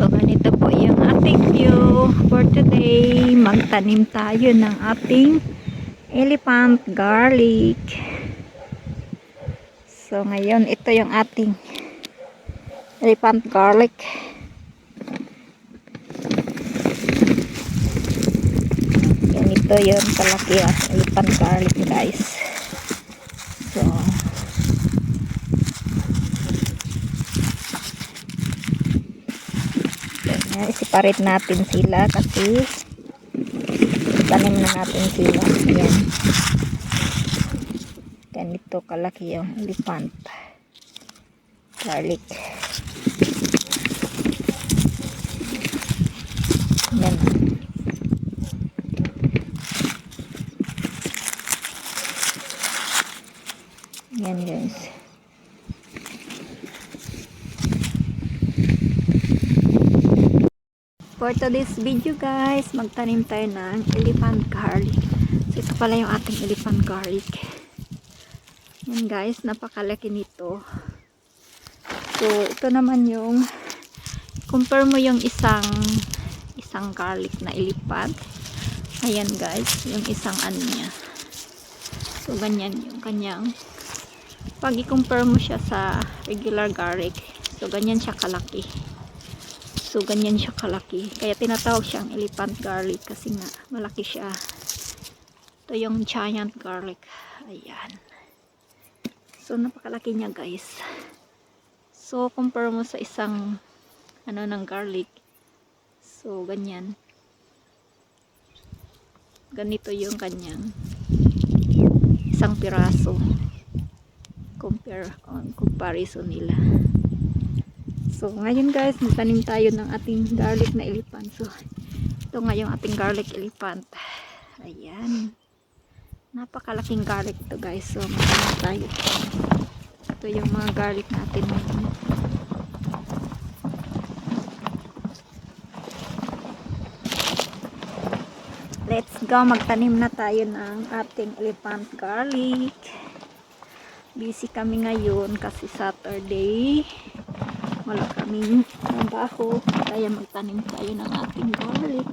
So, ganito po yung ating view for today. Magtanim tayo ng ating elephant garlic. So, ngayon, ito yung ating elephant garlic. Ganito yun kalaki ang elephant garlic, guys. So, Ganyan, separate natin sila kasi tanim na natin sila. Ayan. Ganito kalaki yung elephant. Garlic. Yan. Yan guys. For today's video guys, magtanim tayo ng elephant garlic. So ito pala yung ating elephant garlic. Yan guys, napakalaki nito. So ito naman yung compare mo yung isang isang garlic na elephant. Ayan guys, yung isang ano niya. So ganyan yung kanyang pag i-compare mo siya sa regular garlic, so ganyan siya kalaki. So, ganyan siya kalaki. Kaya tinatawag siyang elephant garlic kasi nga malaki siya. Ito yung giant garlic. Ayan. So, napakalaki niya guys. So, compare mo sa isang ano ng garlic. So, ganyan. Ganito yung kanyang isang piraso. Compare on comparison nila. So, ngayon guys, magtanim tayo ng ating garlic na elephant. So, ito nga yung ating garlic elephant. Ayan. Napakalaking garlic to guys. So, magtanim tayo. Ito yung mga garlic natin ngayon. Let's go. Magtanim na tayo ng ating elephant garlic. Busy kami ngayon kasi Saturday wala kaming trabaho. Kaya magtanim tayo ng ating garlic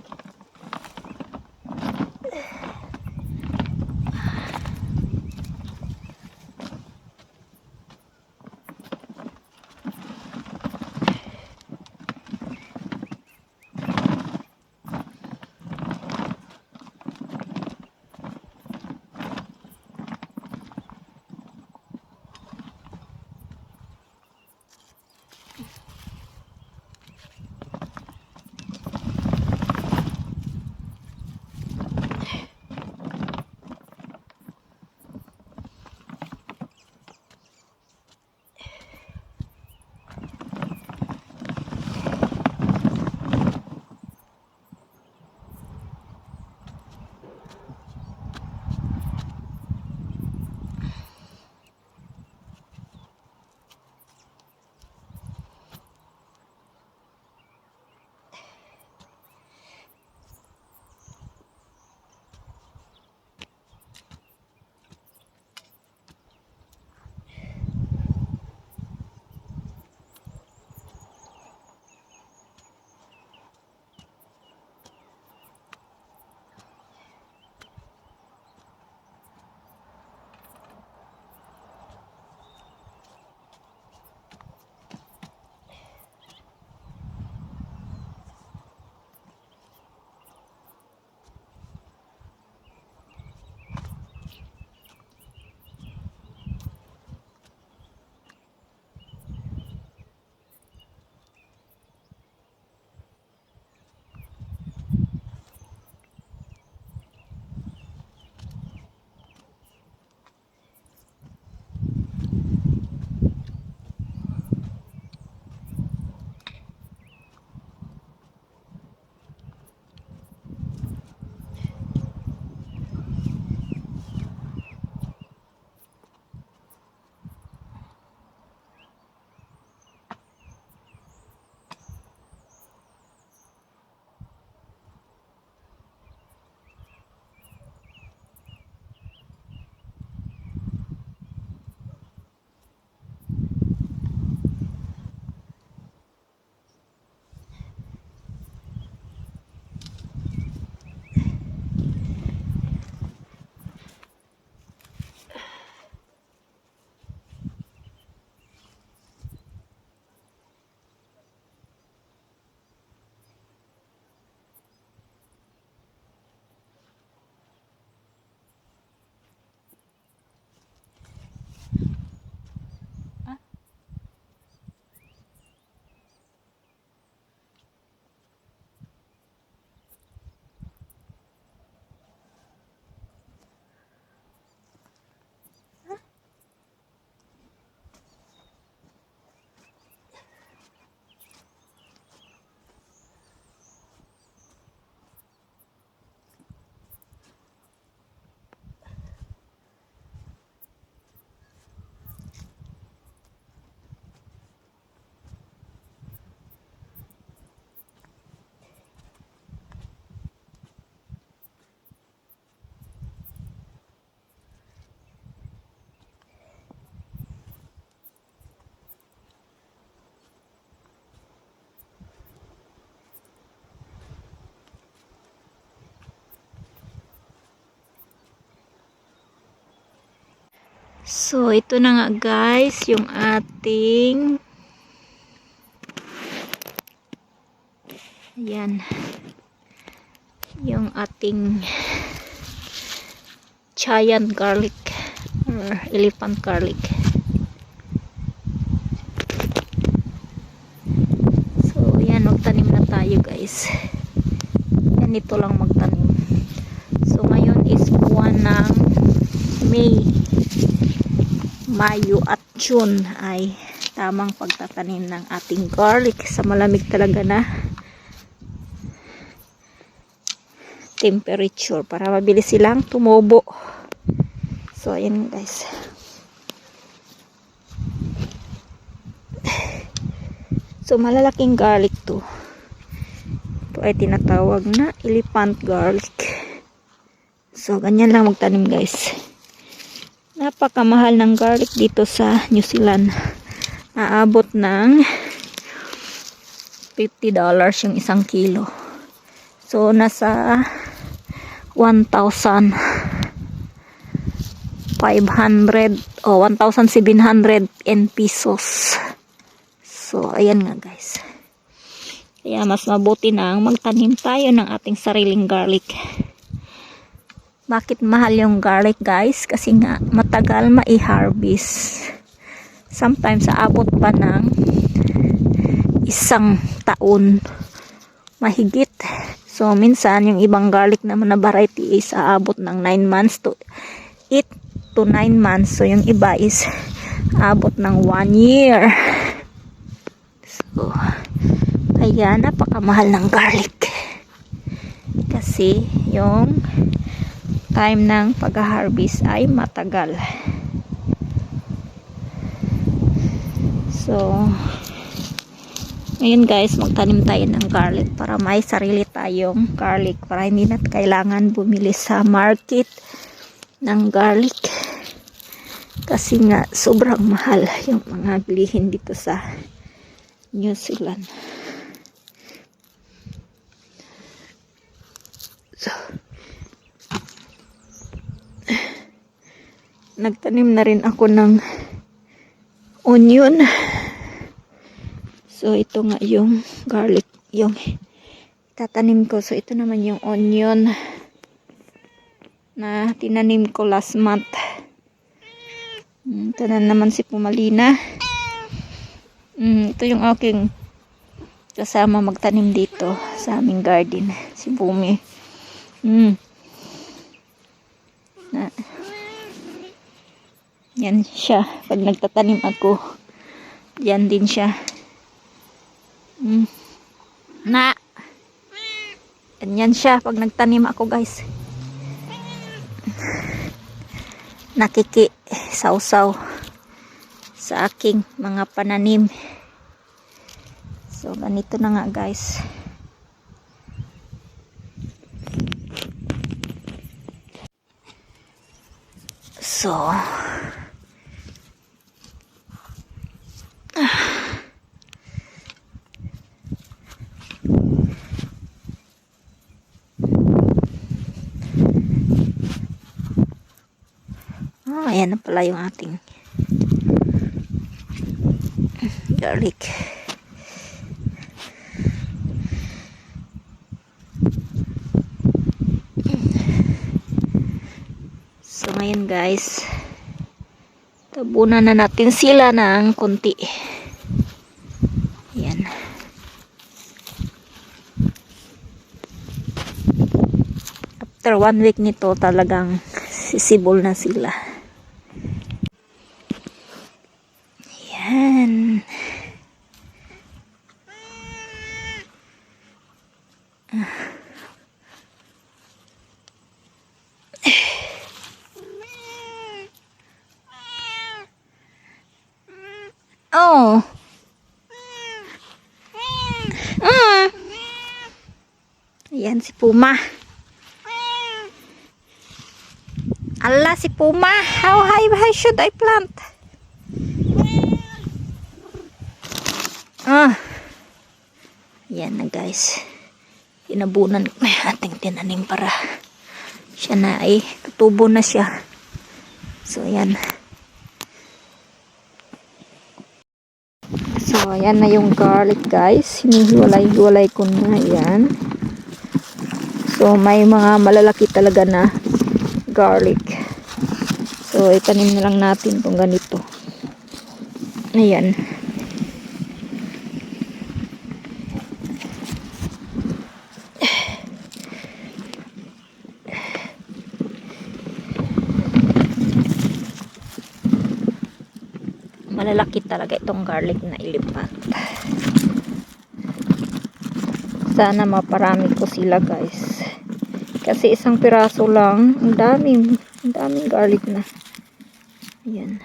So, ito na nga guys, yung ating Ayan. Yung ating giant garlic or elephant garlic. So, yan, magtanim na tayo guys. Ganito lang magtanim. So, ngayon is buwan ng May, Mayo at June ay tamang pagtatanim ng ating garlic sa malamig talaga na temperature para mabilis silang tumubo. So, ayan guys. So, malalaking garlic to. Ito ay tinatawag na elephant garlic. So, ganyan lang magtanim guys. Napakamahal ng garlic dito sa New Zealand. Aabot ng $50 yung isang kilo. So, nasa 1,500 o 1,700 in pesos. So, ayan nga guys. Kaya mas mabuti na magtanim tayo ng ating sariling garlic. Bakit mahal yung garlic guys? Kasi nga matagal mai-harvest. Sometimes aabot pa ng isang taon mahigit. So, minsan, yung ibang garlic naman na variety is aabot ng 9 months to 8 to 9 months. So, yung iba is aabot ng 1 year. So, kaya napakamahal ng garlic. Kasi, yung time ng pag-harvest ay matagal. So, ngayon guys, magtanim tayo ng garlic para may sarili tayong garlic para hindi na kailangan bumili sa market ng garlic. Kasi nga, sobrang mahal yung mga bilihin dito sa New Zealand. So, nagtanim na rin ako ng onion. So, ito nga yung garlic, yung tatanim ko. So, ito naman yung onion na tinanim ko last month. Mm, Ito na naman si Pumalina. Mm, ito yung aking kasama magtanim dito sa aming garden. Si Bumi. Mm. Yan siya. Pag nagtatanim ako, yan din siya. Mm. Na. Ganyan siya pag nagtanim ako guys. Nakiki sausaw sa aking mga pananim. So ganito na nga guys. So Ah, ayan na pala yung ating garlic. So, ngayon guys, tabunan na natin sila ng konti. Ayan. After one week nito, talagang sisibol na sila. Yan. Oh. Mm. Ayan si Puma. Allah si Puma. How high, high should I plant? Ah. Yan na guys. Inabunan ko na ating tinanim para siya na ay tutubo na siya. So, ayan. So, ayan na yung garlic guys. Hinihiwalay-hiwalay ko na. Ayan. So, may mga malalaki talaga na garlic. So, itanim na lang natin itong ganito. Ayan. Ayan. Malalaki talaga itong garlic na elephant. Sana maparami ko sila guys. Kasi isang piraso lang, ang daming, ang daming garlic na. Ayan.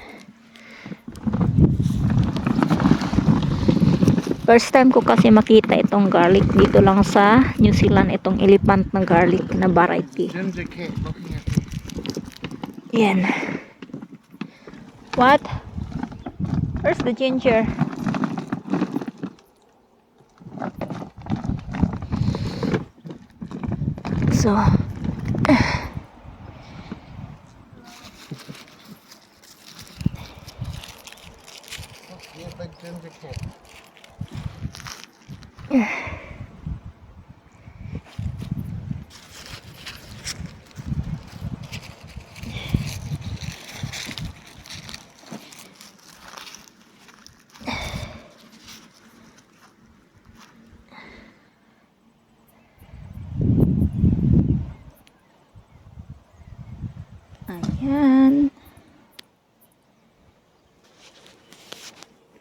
First time ko kasi makita itong garlic dito lang sa New Zealand itong elephant na garlic na variety. Yan. What? Where's the ginger? So,